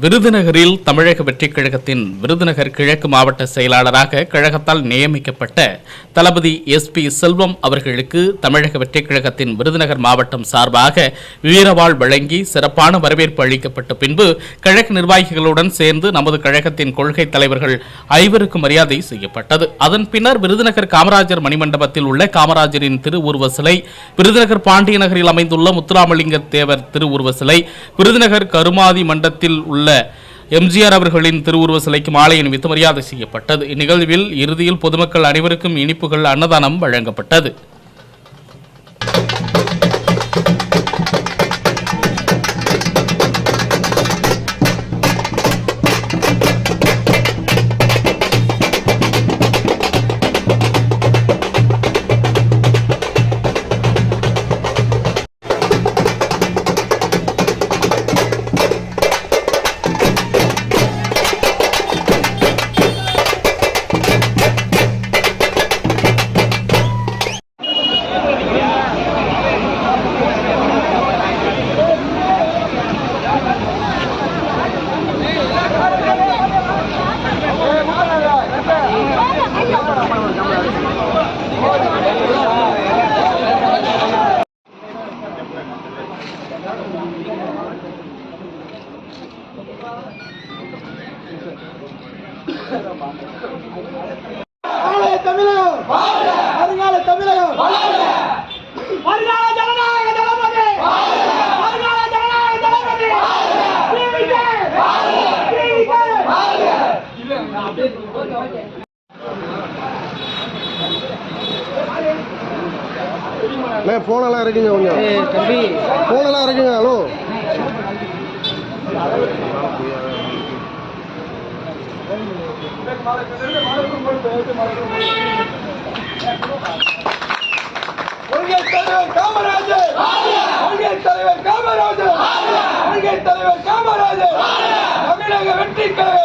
விருதுநகரில் தமிழக வெற்றிக் கழகத்தின் விருதுநகர் கிழக்கு மாவட்ட செயலாளராக கழகத்தால் நியமிக்கப்பட்ட தளபதி எஸ் பி செல்வம் அவர்களுக்கு தமிழக வெற்றிக் கழகத்தின் விருதுநகர் மாவட்டம் சார்பாக வீரவாள் வழங்கி சிறப்பான வரவேற்பு அளிக்கப்பட்ட பின்பு கழக நிர்வாகிகளுடன் சேர்ந்து நமது கழகத்தின் கொள்கை தலைவர்கள் ஐவருக்கு மரியாதை செய்யப்பட்டது. அதன் பின்னர் விருதுநகர் காமராஜர் மணிமண்டபத்தில் உள்ள காமராஜரின் திருவுருவ சிலை விருதுநகர் பாண்டிய நகரில் அமைந்துள்ள முத்துராமலிங்க தேவர் திருவுருவ சிலை விருதுநகர் கருமாதி மண்டத்தில் உள்ள எம்ஜிஆர் அவர்களின் திருவுருவ சிலைக்கு மாலை அணிவித்து மரியாதை செய்யப்பட்டது. இந்நிகழ்வில் இறுதியில் பொதுமக்கள் அனைவருக்கும் இனிப்புகள் அன்னதானம் வழங்கப்பட்டது. தமிழகம் வருங்கால தமிழகம் வருங்கால ஜனநாயக தளபதி வருங்கால ஜனநாயக தளபதி டிவிகே! டிவிகே! அண்ணே ஃபோனெல்லாம் இருக்குங்க கொஞ்சம் ஃபோனெல்லாம் இருக்குங்க ஹலோ தலைவர் காமராஜர். கொள்கை தலைவர் காமராஜர். கொள்கை தலைவர் காமராஜர். தமிழக வெற்றி கழக